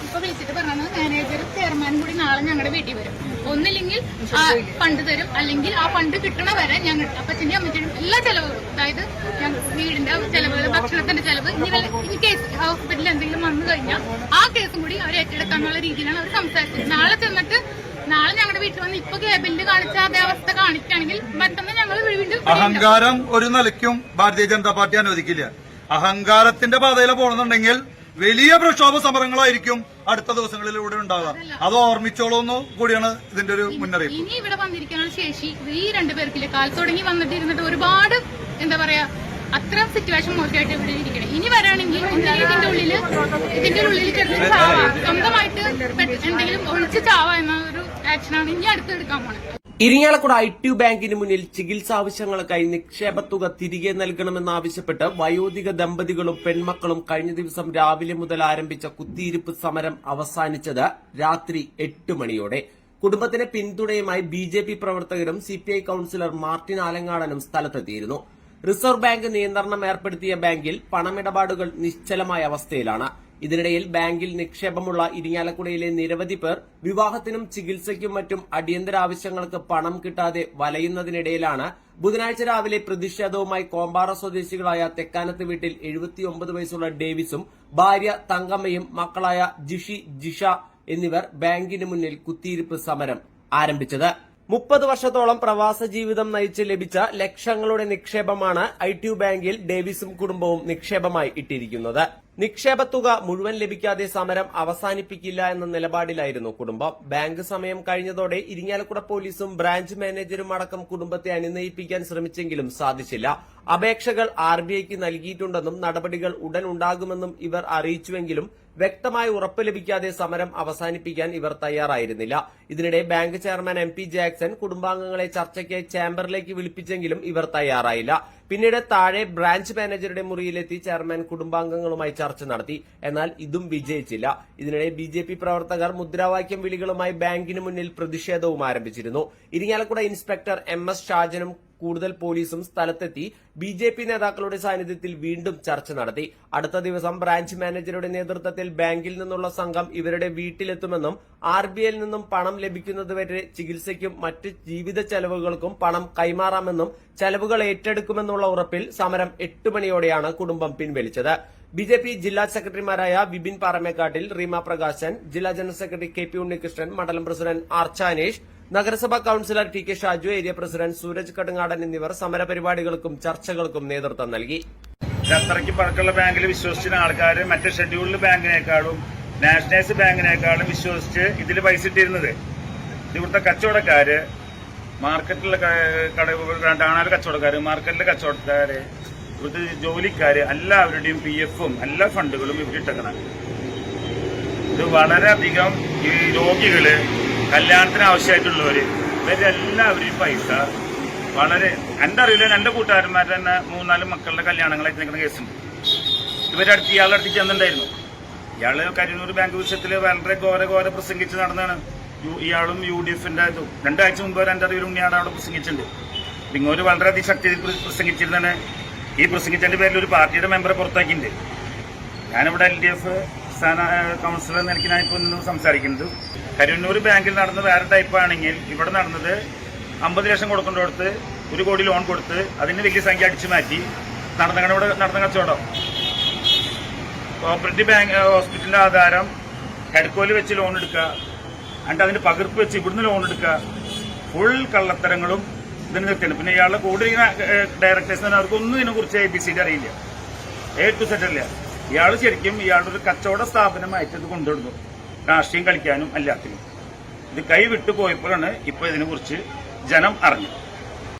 ഇപ്പൊ വിളിച്ചിട്ട് പറഞ്ഞത് മാനേജർ ചെയർമാനും കൂടി നാളെ ഞങ്ങളുടെ വീട്ടിൽ വരും. ഒന്നില്ലെങ്കിൽ ഫണ്ട് തരും. അല്ലെങ്കിൽ ആ ഫണ്ട് കിട്ടണ വരെ ഞങ്ങൾ അപ്പച്ചന്റെ അമ്മച്ചനും എല്ലാ ചെലവുകളും അതായത് വീടിന്റെ ചെലവുകൾ ഭക്ഷണത്തിന്റെ ചെലവ് ഇനി കേസ് ഹോസ്പിറ്റലിൽ എന്തെങ്കിലും വന്നു കഴിഞ്ഞാൽ ആ കേസും കൂടി അവർ ഏറ്റെടുക്കാനുള്ള രീതിയിലാണ് അവർ സംസാരിച്ചത്. നാളെ ചെന്നിട്ട് നാളെ ഞങ്ങളുടെ വീട്ടിൽ വന്ന് ഇപ്പൊ കേബിളിൽ കാണിച്ച അതേ അവസ്ഥ കാണിക്കുകയാണെങ്കിൽ മറ്റൊന്ന് ഞങ്ങൾ അഹങ്കാരം ഒരു നിലയ്ക്കും ഭാരതീയ ജനതാ പാർട്ടി അനുവദിക്കില്ല. അഹങ്കാരത്തിന്റെ പാതയിലെ പോകണമെന്നുണ്ടെങ്കിൽ വലിയ പ്രക്ഷോഭ സമരങ്ങളായിരിക്കും അടുത്ത ദിവസങ്ങളിലൂടെ ഉണ്ടാവുക. അത് ഓർമ്മിച്ചോളൂന്ന് കൂടിയാണ് ഇതിന്റെ ഒരു മുന്നറിയിപ്പ്. ഇനി ഇവിടെ വന്നിരിക്കാനുള്ള ശേഷി ഈ രണ്ടുപേർക്കില്ല കാൽ തുടങ്ങി വന്നിട്ട് ഇരുന്നിട്ട് ഒരുപാട് എന്താ പറയാ അത്ര സിറ്റുവേഷൻ മോശമായിട്ട് ഇവിടെ ഇരിക്കണം. ഇനി വരാണെങ്കിൽ ഇതിന്റെ ഉള്ളിൽ ഇതിന്റെ ഉള്ളിൽ സ്വന്തമായിട്ട് എന്തെങ്കിലും ഒളിച്ച് ചാവാ എന്ന ഒരു ആക്ഷനാണ് ഇനി അടുത്തെടുക്കാൻ പോണത് ഇരിങ്ങാലക്കുട ഐ ടി ബാങ്കിന് മുന്നിൽ ചികിത്സാ ആവശ്യങ്ങൾക്കായി നിക്ഷേപ തുക തിരികെ നൽകണമെന്നാവശ്യപ്പെട്ട് വയോധിക ദമ്പതികളും പെൺമക്കളും കഴിഞ്ഞ ദിവസം രാവിലെ മുതൽ ആരംഭിച്ച കുത്തിയിരിപ്പ് സമരം അവസാനിച്ചത് രാത്രി എട്ട് മണിയോടെ. കുടുംബത്തിന് പിന്തുണയുമായി ബി ജെ പി പ്രവർത്തകരും C P I councillor Martin ആലങ്ങാടനും സ്ഥലത്തെത്തിയിരുന്നു. റിസർവ് ബാങ്ക് നിയന്ത്രണം ഏർപ്പെടുത്തിയ ബാങ്കിൽ പണമിടപാടുകൾ നിശ്ചലമായ അവസ്ഥയിലാണ്. ഇതിനിടയിൽ ബാങ്കിൽ നിക്ഷേപമുള്ള ഇരിങ്ങാലക്കുടയിലെ നിരവധി പേർ വിവാഹത്തിനും ചികിത്സയ്ക്കും മറ്റും അടിയന്തര ആവശ്യങ്ങൾക്ക് പണം കിട്ടാതെ വലയുന്നതിനിടയിലാണ് ബുധനാഴ്ച രാവിലെ പ്രതിഷേധവുമായി കോമ്പാറ സ്വദേശികളായ തെക്കാനത്ത് വീട്ടിൽ എഴുപത്തിയൊമ്പത് വയസ്സുള്ള ഡേവിസും ഭാര്യ തങ്കമ്മയും മക്കളായ ജിഷി ജിഷ എന്നിവർ ബാങ്കിന് മുന്നിൽ കുത്തിയിരിപ്പ് സമരം ആരംഭിച്ചത്. മുപ്പത് വർഷത്തോളം പ്രവാസ ജീവിതം നയിച്ച് ലഭിച്ച ലക്ഷങ്ങളുടെ നിക്ഷേപമാണ് ഐ ബാങ്കിൽ ഡേവിസും കുടുംബവും നിക്ഷേപമായി ഇട്ടിരിക്കുന്നത്. നിക്ഷേപ തുക മുഴുവൻ ലഭിക്കാതെ സമരം അവസാനിപ്പിക്കില്ല എന്ന നിലപാടിലായിരുന്നു കുടുംബം. ബാങ്ക് സമയം കഴിഞ്ഞതോടെ ഇരിങ്ങാലക്കുട പോലീസും ബ്രാഞ്ച് മാനേജരും അടക്കം കുടുംബത്തെ അനുനയിപ്പിക്കാൻ ശ്രമിച്ചെങ്കിലും സാധിച്ചില്ല. അപേക്ഷകൾ ആർ ബി ഐക്ക് നൽകിയിട്ടുണ്ടെന്നും നടപടികൾ ഉടൻ ഉണ്ടാകുമെന്നും ഇവർ അറിയിച്ചുവെങ്കിലും വ്യക്തമായ ഉറപ്പ് ലഭിക്കാതെ സമരം അവസാനിപ്പിക്കാൻ ഇവർ തയ്യാറായിരുന്നില്ല. ഇതിനിടെ bank chairman M P Jackson കുടുംബാംഗങ്ങളെ ചർച്ചയ്ക്ക് ചേംബറിലേക്ക് വിളിപ്പിച്ചെങ്കിലും ഇവർ തയ്യാറായില്ല. പിന്നീട് താഴെ ബ്രാഞ്ച് മാനേജറുടെ മുറിയിലെത്തി ചെയർമാൻ കുടുംബാംഗങ്ങളുമായി ചർച്ച നടത്തി. എന്നാൽ ഇതും വിജയിച്ചില്ല. ഇതിനിടെ ബി ജെ പി പ്രവർത്തകർ മുദ്രാവാക്യം വിളികളുമായി ബാങ്കിന് മുന്നിൽ പ്രതിഷേധവും ആരംഭിച്ചിരുന്നു. ഇരിങ്ങാലക്കുട ഇൻസ്പെക്ടർ എം എസ് ഷാജനും കൂടുതൽ പോലീസും സ്ഥലത്തെത്തി ബി ജെ പി നേതാക്കളുടെ സാന്നിധ്യത്തിൽ വീണ്ടും ചർച്ച നടത്തി. അടുത്ത ദിവസം ബ്രാഞ്ച് മാനേജറുടെ നേതൃത്വത്തിൽ ബാങ്കിൽ നിന്നുള്ള സംഘം ഇവരുടെ വീട്ടിലെത്തുമെന്നും ആർ ബി ഐയിൽ നിന്നും പണം ലഭിക്കുന്നതുവരെ ചികിത്സയ്ക്കും മറ്റ് ജീവിത ചെലവുകൾക്കും പണം കൈമാറാമെന്നും ചെലവുകൾ ഏറ്റെടുക്കുമെന്നുള്ള ഉറപ്പിൽ സമരം എട്ട് മണിയോടെയാണ് കുടുംബം പിൻവലിച്ചത്. ബി ജെ പി ജില്ലാ സെക്രട്ടറിമാരായ വിപിൻ പാറമേക്കാട്ടിൽ റീമ പ്രകാശൻ ജില്ലാ general secretary K P Unnikrishnan മണ്ഡലം പ്രസിഡന്റ് ആർ ചാനേഷ് നഗരസഭാ councillor T K Shaju area president Sooraj Kadungadan എന്നിവർ സമരപരിപാടികൾക്കും ചർച്ചകൾക്കും നേതൃത്വം നൽകി. അത്രയ്ക്ക് പഴക്കമുള്ള ബാങ്കിൽ വിശ്വസിച്ചിന് ആൾക്കാർ മറ്റ് ഷെഡ്യൂൾഡ് ബാങ്കിനേക്കാളും നാഷണലൈസ് ബാങ്കിനേക്കാളും വിശ്വസിച്ച് ഇതിൽ പൈസ ഇട്ടിരുന്നത്. ഇവിടുത്തെ കച്ചവടക്കാര് മാർക്കറ്റിലെ കട ഡാണാൽ കച്ചവടക്കാര് മാർക്കറ്റിലെ കച്ചവടക്കാര് ഇവിടുത്തെ ജോലിക്കാര് എല്ലാവരുടെയും പി എഫും എല്ലാ ഫണ്ടുകളും ഇവിടെ ഇട്ടേക്കണം. ഇത് വളരെയധികം ഈ രോഗികൾ കല്യാണത്തിന് ആവശ്യമായിട്ടുള്ളവര് ഇവരെല്ലാവരും പൈസ വളരെ എന്റെ അറിയില്ല എന്റെ കൂട്ടുകാരന്മാരുടെ തന്നെ മൂന്നാൽ മക്കളുടെ കല്യാണങ്ങളായിട്ട് നിൽക്കുന്ന കേസുണ്ട്. ഇവരടുത്ത് ഇയാളുടെ അടുത്ത് ചെന്നിട്ടുണ്ടായിരുന്നു. ഇയാൾ കരിനൂർ ബാങ്ക് വിഷയത്തിൽ വളരെ ഘോര ഘോര പ്രസംഗിച്ച് നടന്നാണ് ഇയാളും യു ഡി എഫിന്റെ രണ്ടാഴ്ച മുമ്പ് എന്റെ അറിവിൽ ഉണ്ണിയാട് അവിടെ പ്രസംഗിച്ചിട്ടുണ്ട്. ഇങ്ങോട്ട് വളരെയധികം അതിശക്തി പ്ര- പ്രസംഗിച്ചിരുന്നാണ് ഈ പ്രസംഗിച്ചതിന്റെ പേരിൽ ഒരു പാർട്ടിയുടെ മെമ്പറെ പുറത്താക്കിയിട്ടുണ്ട്. ഞാനിവിടെ എൽ ഡി എഫ് സ്ഥാന കൗൺസിലർ എന്ന നിലയ്ക്ക് ഞാനിപ്പോൾ നിന്ന് സംസാരിക്കുന്നത്. കരുവന്നൂർ ബാങ്കിൽ നടന്ന വേറെ ടൈപ്പ് ആണെങ്കിൽ ഇവിടെ നടന്നത് അമ്പത് ലക്ഷം കൊടുക്കേണ്ടടുത്ത് ഒരു കോടി ലോൺ കൊടുത്ത് അതിന് വലിയ സംഖ്യ അടിച്ചു മാറ്റി നടന്ന ഇവിടെ നടന്ന കച്ചവടം. കോപ്പറേറ്റീവ് ബാങ്ക് ഹോസ്പിറ്റലിന്റെ ആധാരം ഹെഡ്കോയിൽ വെച്ച് ലോൺ എടുക്കുക. എന്നിട്ട് അതിന്റെ പകർപ്പ് വെച്ച് ഇവിടുന്ന് ലോൺ എടുക്കുക. ഫുൾ കള്ളത്തരങ്ങളും ഇതിന് നിർത്തിയാണ് പിന്നെ ഇയാളുടെ കൂടെ ഡയറക്ടേഴ്സ് അവർക്കൊന്നും ഇതിനെക്കുറിച്ച് എ ബി സി ഡി അറിയില്ല. എ ടു സെറ്റ് അല്ല ഇയാൾ ശരിക്കും ഇയാളുടെ ഒരു കച്ചവട സ്ഥാപനമായിട്ട് ഇത് കൊണ്ടുവരുന്നു. രാഷ്ട്രീയം കളിക്കാനും എല്ലാത്തിനും ഇത് കൈവിട്ടു പോയപ്പോഴാണ് ഇപ്പൊ ഇതിനെ കുറിച്ച് ജനം അറിഞ്ഞത്.